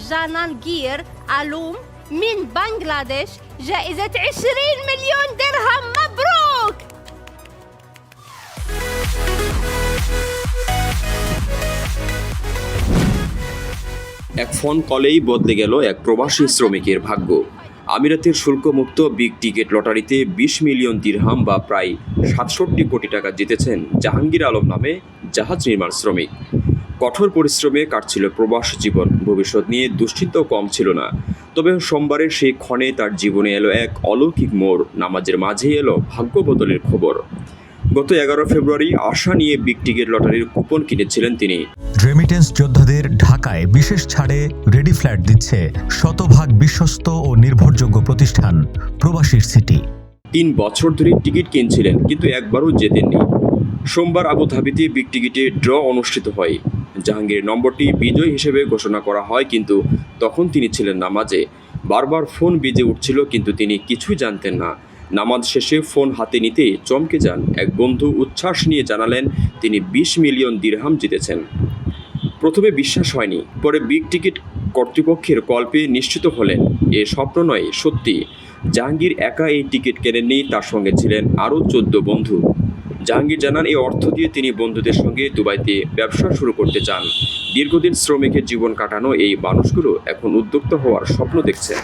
جانان جير ألوم من بنغلاديش جائزة 20 مليون درهم مبروك এক ফোন কলেই বদলে গেল এক প্রবাসী শ্রমিকের ভাগ্য আমিরাতের শুল্কমুক্ত বিগ টিকেট লটারিতে বিশ মিলিয়ন দিরহাম বা প্রায় সাতষট্টি কোটি টাকা জিতেছেন জাহাঙ্গীর আলম নামে জাহাজ নির্মাণ শ্রমিক কঠোর পরিশ্রমে কাটছিল প্রবাস জীবন। ভবিষ্যৎ নিয়ে দুশ্চিন্তাও কম ছিল না। তবে সোমবারের সেই ক্ষণে তার জীবনে এলো এক অলৌকিক মোড়। নামাজের মাঝেই এলো ভাগ্য বদলের খবর। গত এগারো ফেব্রুয়ারি আশা নিয়ে বিগ টিকেট লটারির কুপন কিনেছিলেন তিনি। রেমিটেন্স যোদ্ধাদের ঢাকায় বিশেষ ছাড়ে রেডি ফ্ল্যাট দিচ্ছে শতভাগ বিশ্বস্ত ও নির্ভরযোগ্য প্রতিষ্ঠান প্রবাসীর সিটি। তিন বছর ধরে টিকিট কিনছিলেন কিন্তু একবারও জেতেননি সোমবার আবুধাবিতে বিগ টিকিটে ড্র অনুষ্ঠিত হয়। জাহাঙ্গীরের নম্বরটি বিজয় হিসেবে ঘোষণা করা হয়, কিন্তু তখন তিনি ছিলেন নামাজে। বারবার ফোন বেজে উঠছিল, কিন্তু তিনি কিছুই জানতেন না। নামাজ শেষে ফোন হাতে নিতেই চমকে যান। এক বন্ধু উচ্ছ্বাস নিয়ে জানালেন, তিনি বিশ মিলিয়ন দিরহাম জিতেছেন। প্রথমে বিশ্বাস হয়নি, পরে বিগ টিকিট কর্তৃপক্ষের কল পেয়ে নিশ্চিত হলেন, এ স্বপ্ন নয়, সত্যি। জাহাঙ্গীর একা এই টিকিট কেনেননি, তার সঙ্গে ছিলেন আরও চোদ্দ বন্ধু। জাহাঙ্গীর জানান, এই অর্থ দিয়ে তিনি বন্ধুদের সঙ্গে দুবাইতে ব্যবসা শুরু করতে চান। দীর্ঘদিন শ্রমিকের জীবন কাটানো এই মানুষগুলো এখন উদ্যোক্তা হওয়ার স্বপ্ন দেখছেন।